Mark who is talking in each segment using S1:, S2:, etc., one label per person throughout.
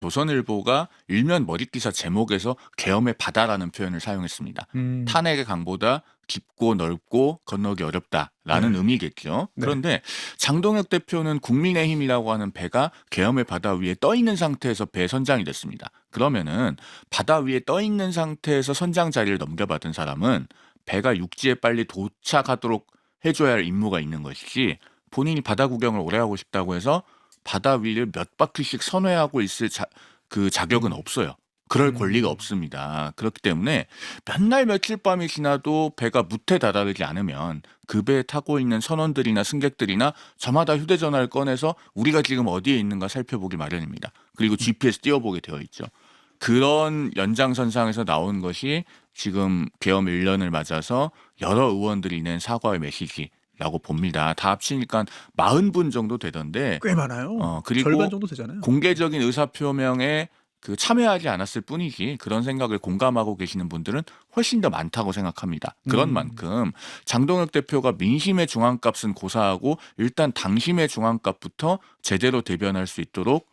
S1: 조선일보가 일면 머릿기사 제목에서 계엄의 바다라는 표현을 사용했습니다.
S2: 음.
S1: 탄핵의 강보다 깊고 넓고 건너기 어렵다라는
S2: 네.
S1: 의미겠죠.
S2: 네.
S1: 그런데 장동혁 대표는 국민의힘이라고 하는 배가 계엄의 바다 위에 떠 있는 상태에서 배 선장이 됐습니다. 그러면은 바다 위에 떠 있는 상태에서 선장 자리를 넘겨받은 사람은 배가 육지에 빨리 도착하도록 해줘야 할 임무가 있는 것이지 본인이 바다 구경을 오래 하고 싶다고 해서 바다 위를 몇 바퀴씩 선회하고 있을 자, 그 자격은 없어요. 그럴
S2: 음.
S1: 권리가 없습니다. 그렇기 때문에 몇날 며칠 밤이 지나도 배가 무태 다다르지 않으면 그 배에 타고 있는 선원들이나 승객들이나 저마다 휴대전화를 꺼내서 우리가 지금 어디에 있는가 살펴보기 마련입니다. 그리고 GPS 띄워보게 되어 있죠. 그런 연장선상에서 나온 것이 지금 계엄 1년을 맞아서 여러 의원들이 낸 사과의 메시지 라고 봅니다. 다 합치니까 40분 정도 되던데
S2: 꽤 많아요.
S1: 어, 그리고
S2: 절반 정도 되잖아요.
S1: 공개적인 의사표명에 그 참여하지 않았을 뿐이지 그런 생각을 공감하고 계시는 분들은 훨씬 더 많다고 생각합니다. 그런
S2: 음.
S1: 만큼 장동혁 대표가 민심의 중앙값은 고사하고 일단 당심의 중앙값부터 제대로 대변할 수 있도록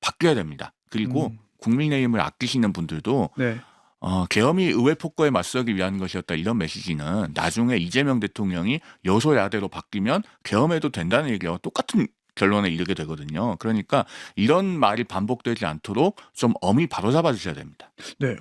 S1: 바뀌어야 됩니다. 그리고
S2: 음.
S1: 국민의힘을 아끼시는 분들도
S2: 네.
S1: 어, 계엄이 의회 폭거에 맞서기 위한 것이었다 이런 메시지는 나중에 이재명 대통령이 여소야대로 바뀌면 계엄해도 된다는 얘기와 똑같은 결론에 이르게 되거든요. 그러니까 이런 말이 반복되지 않도록 좀 엄히 바로잡아 주셔야 됩니다.
S2: 네.